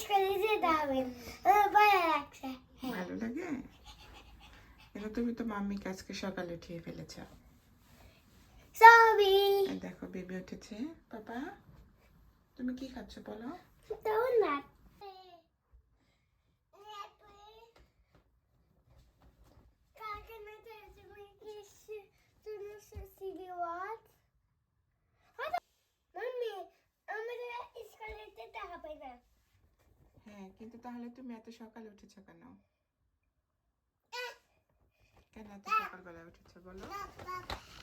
স্কুলে যেতে হবে ভয় লাগছে ভালো লাগে কিন্তু তুমি তো মাম্মিকে আজকে সকালে উঠিয়ে ফেলেছ। সবই দেখো বেবি উঠেছে। পাপা তুমি কি খাচ্ছ বলো? Donut. Mami, আমাদের স্কুলে যেতে হবে না হ্যাঁ কিন্তু তাহলে তুমি এত সকালে উঠেছ কেন? কেন এত সকালবেলা উঠেছ বলো?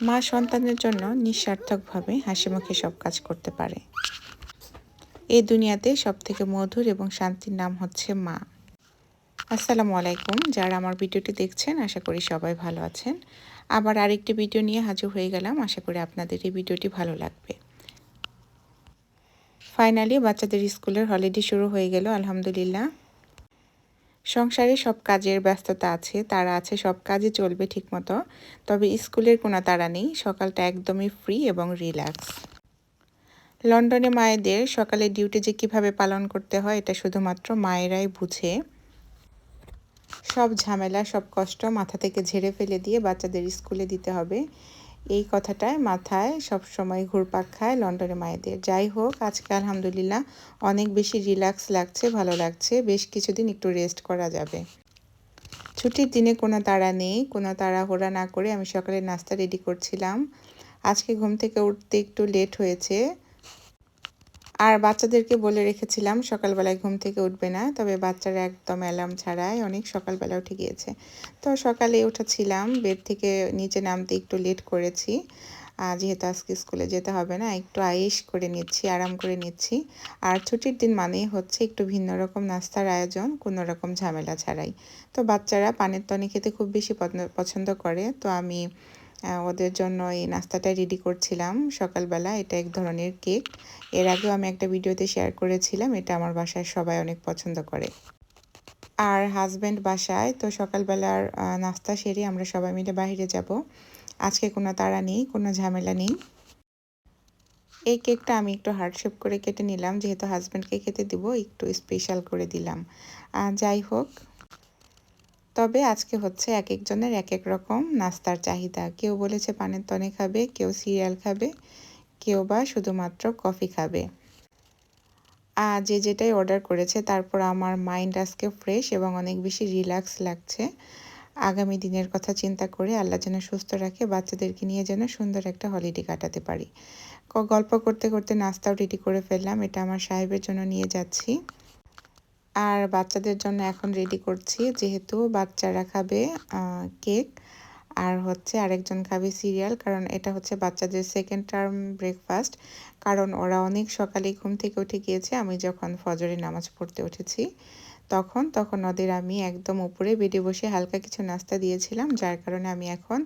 মা সন্তানের জন্য নিঃস্বার্থকভাবে হাসি মুখে সব কাজ করতে পারে। এই দুনিয়াতে সব থেকে মধুর এবং শান্তির নাম হচ্ছে মা। আসসালামু আলাইকুম। যারা আমার ভিডিওটি দেখছেন আশা করি সবাই ভালো আছেন। আবার আরেকটি ভিডিও নিয়ে হাজির হয়ে গেলাম। আশা করি আপনাদের এই ভিডিওটি ভালো লাগবে। ফাইনালি বাচ্চাদের স্কুলের হলিডে শুরু হয়ে গেল, আলহামদুলিল্লাহ। সংসারে সব কাজের ব্যস্ততা আছে, তারা আছে, সব কাজে চলবে ঠিকমতো। তবে স্কুলের কোনো তারা নেই, সকালটা একদমই ফ্রি এবং রিল্যাক্স লন্ডনে মায়েদের সকালে ডিউটি যে কীভাবে পালন করতে হয়, এটা শুধুমাত্র মায়েরাই বুঝে। সব ঝামেলা, সব কষ্ট মাথা থেকে ঝেড়ে ফেলে দিয়ে বাচ্চাদের স্কুলে দিতে হবে। এই কথাটায় মাথায় সব সময় ঘুরপাক খায় লন্ডনে মায়েদের। যাই হোক, আজকে আলহামদুলিল্লাহ অনেক বেশি রিল্যাক্স লাগছে, ভালো লাগছে, বেশ কিছুদিন একটু রেস্ট করা যাবে। ছুটির দিনে কোনো তাড়া নেই, কোনো তাড়াহুড়া না করে আমি সকালে নাস্তা রেডি করছিলাম। আজকে ঘুম থেকে উঠতে একটু লেট হয়েছে আর বাচ্চাদেরকে বলে রেখেছিলাম, সকালবেলায় ঘুম থেকে উঠবে না। তবে বাচ্চারা একদম অ্যালার্ম ছাড়াই অনেক সকালবেলা উঠে গিয়েছে। তো সকালে উঠেছিলাম, বেড থেকে নিচে নামতে একটু লেট করেছি। যেহেতু আজকে স্কুলে যেতে হবে না, একটু আয়েস করে নিচ্ছি, আরাম করে নিচ্ছি। আর ছুটির দিন মানেই হচ্ছে একটু ভিন্ন রকম নাস্তার আয়োজন, কোনো রকম ঝামেলা ছাড়াই। তো বাচ্চারা পানের তনি খেতে খুব বেশি পছন্দ- করে। তো আমি ওদের জন্য এই নাস্তাটা রেডি করছিলাম সকালবেলা। এটা এক ধরনের কেক এর আগেও আমি একটা ভিডিওতে শেয়ার করেছিলাম, এটা আমার বাসায় সবাই অনেক পছন্দ করে। আর হাজব্যান্ড বাসায়, তো সকালবেলার নাস্তা সেরে আমরা সবাই মিলে বাইরে যাব। আজকে কোনো তাড়া নেই, কোনো ঝামেলা নেই। এই কেকটা আমি একটু হার্ড শেপ করে কেটে নিলাম, যেহেতু হাজব্যান্ডকে খেতে দিব, একটু স্পেশাল করে দিলাম। যাই হোক তবে আজকে হচ্ছে এক একজনের এক এক রকম নাস্তার চাহিদা। কেউ বলেছে পানের তনে খাবে, কেউ সিরিয়াল খাবে, কেউ বা শুধুমাত্র কফি খাবে। আর যে যেটাই অর্ডার করেছে, তারপর আমার মাইন্ড আজকে ফ্রেশ এবং অনেক বেশি রিল্যাক্স লাগছে। আগামী দিনের কথা চিন্তা করে আল্লাহ যেন সুস্থ রাখে, বাচ্চাদেরকে নিয়ে যেন সুন্দর একটা হলিডে কাটাতে পারি। গল্প করতে করতে নাস্তাও রেডি করে ফেললাম, এটা আমার সাহেবের জন্য নিয়ে যাচ্ছি। আর বাচ্চাদের জন্য এখন রেডি করছি যেহেতু বাচ্চারা খাবে কেক আর হচ্ছে আরেকজন খাবে সিরিয়াল, কারণ এটা হচ্ছে বাচ্চাদের সেকেন্ড টার্ম ব্রেকফাস্ট কারণ ওরা অনেক সকালে ঘুম থেকে উঠে গিয়েছে, আমি যখন ফজরে নামাজ পড়তে উঠেছি, তখন তখন ওদের আমি একদম উপরে বেডে বসে হালকা কিছু নাস্তা দিয়েছিলাম, যার কারণে আমি এখন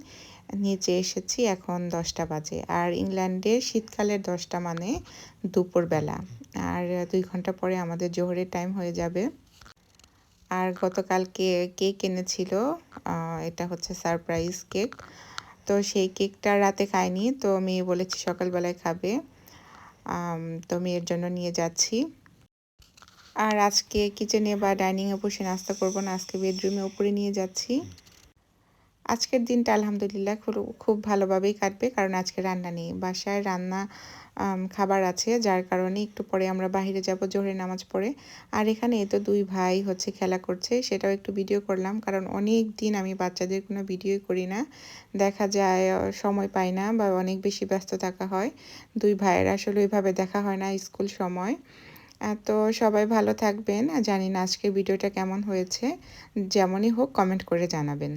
নিচে এসেছি এখন দশটা বাজে, আর ইংল্যান্ডের শীতকালের দশটা মানে দুপুরবেলা, আর দুই ঘণ্টা পরে আমাদের জোহরের টাইম হয়ে যাবে। আর গতকালকে কেক এনেছিল এটা হচ্ছে সারপ্রাইজ কেক। তো সেই কেকটা রাতে খায়নি তো মেয়ে বলেছি সকালবেলায় খাবে। তো মেয়ের জন্য নিয়ে যাচ্ছি। আর আজকে কিচেনে বা ডাইনিংয়ে বসে নাস্তা করব না, আজকে বেডরুমে উপরে নিয়ে যাচ্ছি। আজকের দিনটা আলহামদুলিল্লাহ খুব ভালোভাবেই কাটবে। কারণ আজকে রান্না নেই। বাসায় রান্না খাবার আছে। যার কারণে একটু পরে আমরা বাইরে যাব জোহরের নামাজ পড়ে। আর এখানে এই তো দুই ভাই হচ্ছে খেলা করছে। সেটাও একটু ভিডিও করলাম। কারণ অনেক দিন আমি বাচ্চাদের কোনো ভিডিওই করি না। দেখা যায় সময় পাই না বা অনেক বেশি ব্যস্ত থাকা হয়। দুই ভাইয়ের আসলে ওইভাবে দেখা হয় না স্কুল সময়। তো সবাই ভালো থাকবেন। জানি না আজকের ভিডিওটা কেমন হয়েছে। যেমনই হোক কমেন্ট করে জানাবেন।